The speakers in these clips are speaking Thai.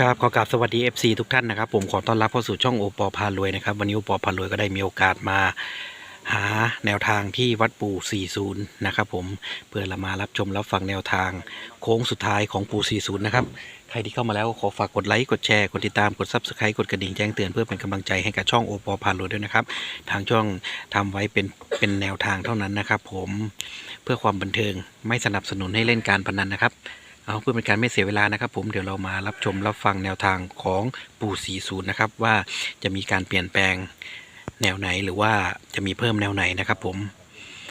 ครับขอกราบสวัสดี FC ทุกท่านนะครับ ผมขอต้อนรับเข้าสู่ช่องโอปอพารวยนะครับ วันนี้โอปอพารวยก็ได้มีโอกาสมาหาแนวทางที่วัดปู่ 40 นะครับผมเพื่อเรามารับชมรับฟังแนวทางโค้งสุดท้ายของปู่ 40 นะครับ ใครที่เข้ามาแล้วขอฝากกดไลค์ กดแชร์ กดติดตาม กด Subscribe กดกระดิ่งแจ้งเตือนเพื่อเป็นกำลังใจให้กับช่องโอปอพารวยด้วยนะครับ ทางช่องทำไว้เป็นเป็นแนวทางเท่านั้นนะครับผมเพื่อความบันเทิงไม่สนับสนุนให้เล่นการพนันนะครับ เอาเพื่อเป็นการไม่เสียเวลานะครับ ผมเดี๋ยวเรามารับชมรับฟังแนวทางของปู่สีศูนย์นะครับ ว่าจะมีการเปลี่ยนแปลงแนวไหนหรือว่าจะมีเพิ่มแนวไหนนะครับ ผม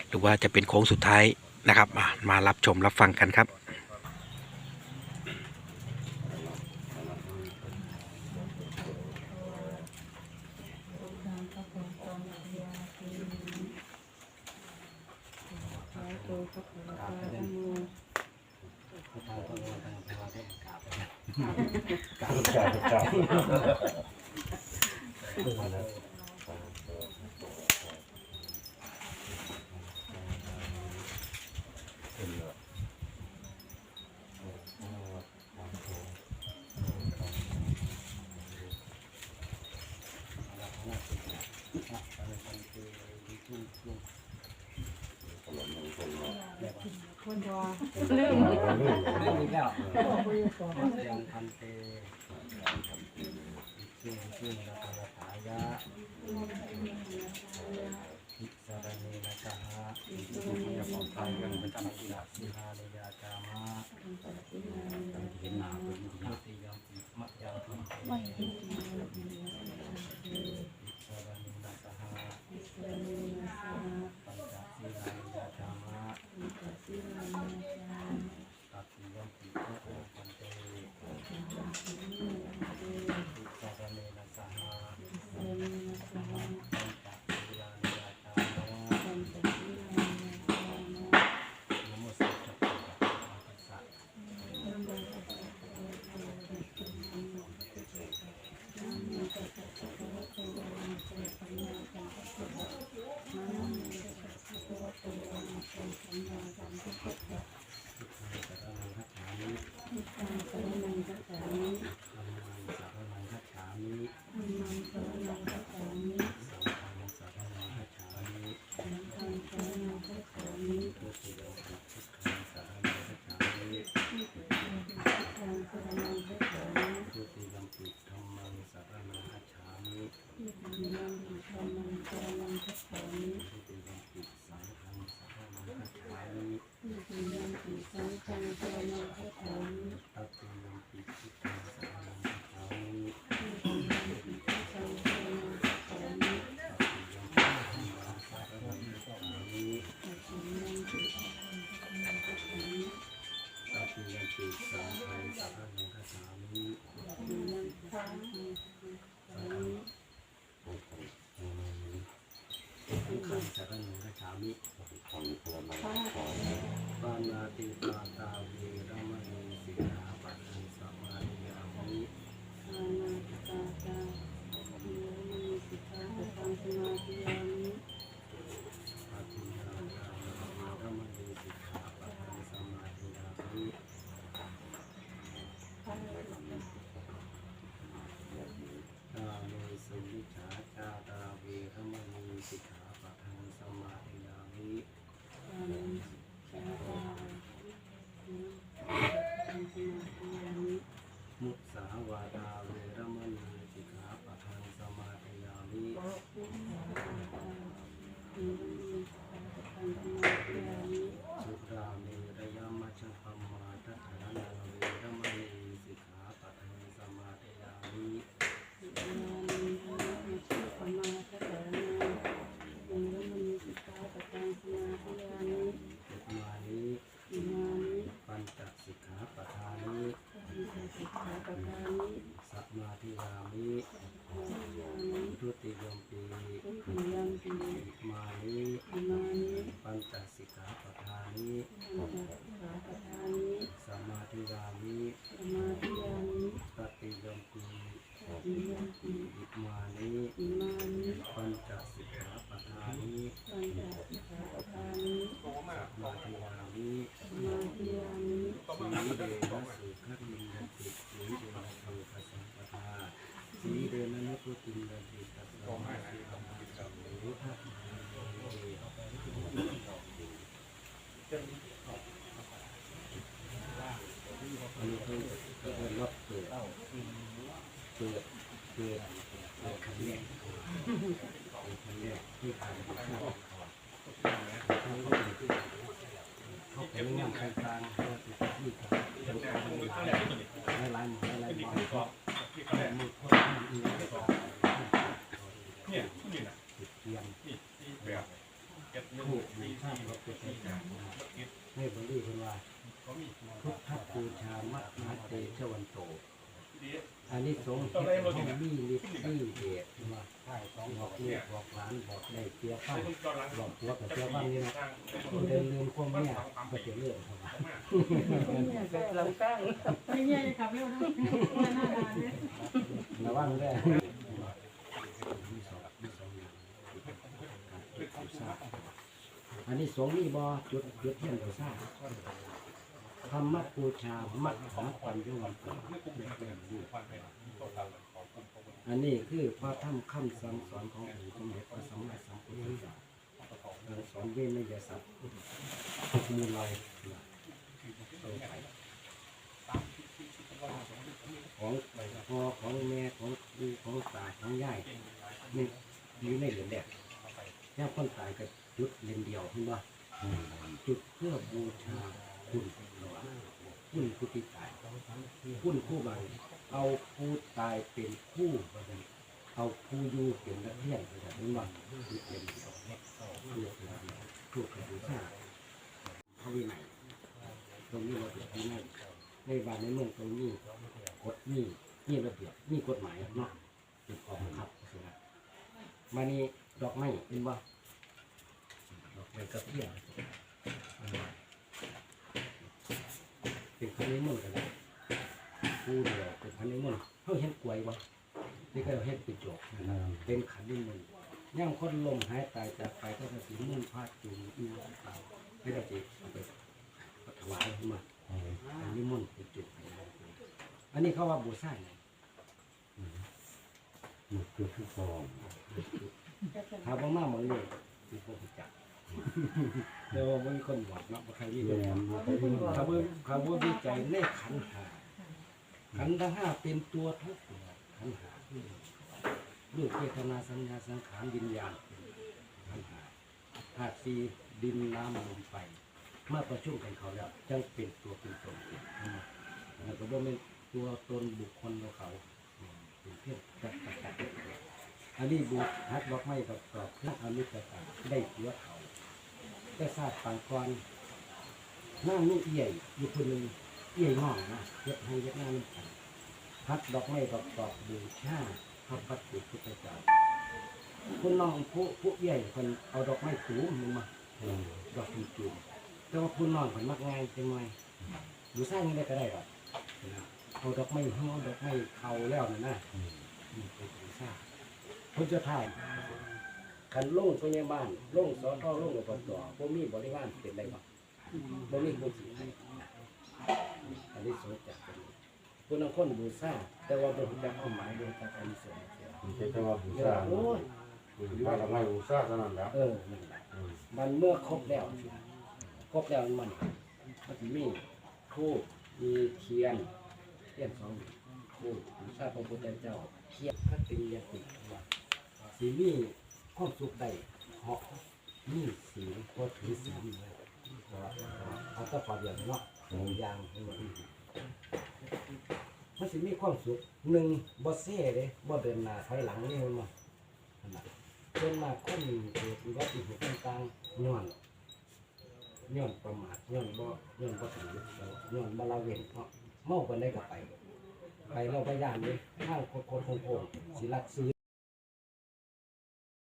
หรือว่าจะเป็นโค้งสุดท้ายนะครับมารับชมรับฟังกันครับ กลับกลับครับ ลืมอีกแล้วยังพันเตชื่อชื่อนะครถายะอิสระเนะคหะอิสุยะของไทยกันเป็นตัมปิละสิหาเลยาจามะตั้งเห็นหนาเป็นยุติยมปิมะยังพันเตอิสระเนะคหะ ขังสรนังคัจฉามิปานาติปาตาเวรมณีสิกขาปัทังสมาธิยามิป อิมานิอิมานิปัญจสิขาปทานิปัญจสิกขาปทานิสัมมาทิยานิสัมมาทิยานิสีเดนะสุขังมินติสีเดนะโลกัสัมปทาสีเดนุปตินติตัสสะ เนงานต่างๆเขาติดที่เขาเป็นการหลายหลายหลายหลายก็แต่มือเขาทำเองก็เนี่ยนี่นะติดตียงนี่นี่แบบเก็บเงินถูกมีมีที่ข้าวมีเราเก็เป็นบใจมีกาการรให้บริคุณว่าเขามีพุทธบูชามัตนาเตชวันโต อันนี้สงส์ที่ห้องมีฤทธิ์ที่เดชว่าบอกเรียกบอกหลานบอกได้เตี้ยข้างบอกผัวกับเตี้ยบ้านนี่นะเดินลืมความแม่ยก็จะเลื่อนเข้ามาหลังตั้งไม่เงี้ยขับเร็วนะหน้าด่านเนี่ยระวังด้มีสองมีสองอย่างอันนี้สงฆ์มีบ่จุดจุดเทียนบูชา ธรรมบูชามัดของปัญญวันอันนี้คือพระธรรมคำสั่งสอนขององค์สมเด็จพระสัมมาสัมพุทธเจ้าสั่งสอนเวนยสัตว์มีลอยเอาไปของพ่อของแม่ของครูของตาของยายนี่อยู่ในเหรียญแดงย่าคนตายกับจุดเหรียญเดียวเห็นป่จุดเพื่อบูชา คุณคุณผู้ที่ตายคุณผู้บังเอาผู้ตายเป็นผู้เอาผู้อยู่เป็นนักเรียนแบบนี้ว่าคือเป็นเดียวคือเป็นเดียวถูกกระดูชาพระวินัยตรงนี้เระเบียบวินัยในบ้านในเมืองตรงนี้กฎนี่นี่ระเบียบนี่กฎหมายเนาะเป็นขอบังคับนะมานี่ดอกไม้เป็นว่าดอกไม้กระเทียม เป็นคนนี้มุ่นกันเลยผู้เดียวเป็นพันนิมนต์เขาเห็นกล้วยบ่นี่ก็เห็นเป็นโจกเป็นขันนิมนต์ย่างคนลมหายตายจากไปก็จะสีมุ่นพาดจูงอีวตาไม่ได้จีเอาไปถวายขึ้นมาอันนิมนต์เป็นจุดอันนี้เขาว่าบูชาไงมันคือทุกฟองถ้าบ่มาหมดเลยมีคนรู้จัก เดี๋ยวมันมีคนบอกเนาะว่าใครนี่แรเลยมมาไปที่เขาบ่เขาบ่ดีใจในขันธ์ห้าขันธ์ทั้งห้าเป็นตัวทุกตัวขันธ์ห้ารูปเวทนาสัญญาสังขารวิญญาณขันธ์ห้าธาตุสี่ดินน้ำลมไฟเมื่อประชุมกันเขาแล้วจึงเป็นตัวเป็นตนแล้วก็บ่เป็นตัวตนบุคคลของเขาเป็นเพียงจักรจักรอันนี้บุฮัดล็อกไม่ประกอบเครื่องอนุตตาได้หัวเขา แต่ทราบปางกรนั่งนี่เอี่ยอยู่คนหนึ่งเอี่ยง่องนะเย็ดให้เย็ดหน้าน้ำกันพัดดอกไม้ประกอบบูชาพระพัดติพุทธเจ้าคุณน้องผู้ผู้เอี่ยคนเอาดอกไม้สูงลงมาดอกจุ่มจุ่แต่ว่าคุณน้องคนมักง่ายจังไงบูชายังได้ก็ได้หรอกเอาดอกไม้ห้อดอกไม้เขาแล้วนะนะเป็นบูชาคุณจะถ่าย คันลงพยาบาลลงสอทอลงอบตพวกมีบริวารเป็นไรบ้างบ่มีผู้สิให้อันนี้สงจากกันผู้นำคนบูชาแต่ว่าบ่รู้จักความหมายบ่รู้จักอานิสงส์เสียมันเป็นจังหวะหูเดี๋ยวซ่าโอ้ยว่าเราไม่หูซ่าเท่านั้นแหล้วเออนั่นแหละมันเมื่อครบแล้วครบแล้วมันมันสิมีทูบมีเทียนเทียนสองทูบบูชาพระพุทธเจ้าเทียนคติยติว่าสิมี ความสุขได้เหาะมีศีก็ถือศีเลยเขาก็พอเดียวเนาะอย่างให้มันมันสิมีความสุขหนึ่งบ่เซ่เลยบ่เดินหน้าถอยหลังนี่มันมาขนาดจนมาคนเกิดอุบัติเหตุต่างๆย้อนย้อนประมาทย้อนบ่ย้อนบ่ถึงย้อนบ่ละเว้นเนาะเมากันได้ก็ไป ไปเราไปย่านนี้ข้างโคตรโค้งๆสิลักซื้อ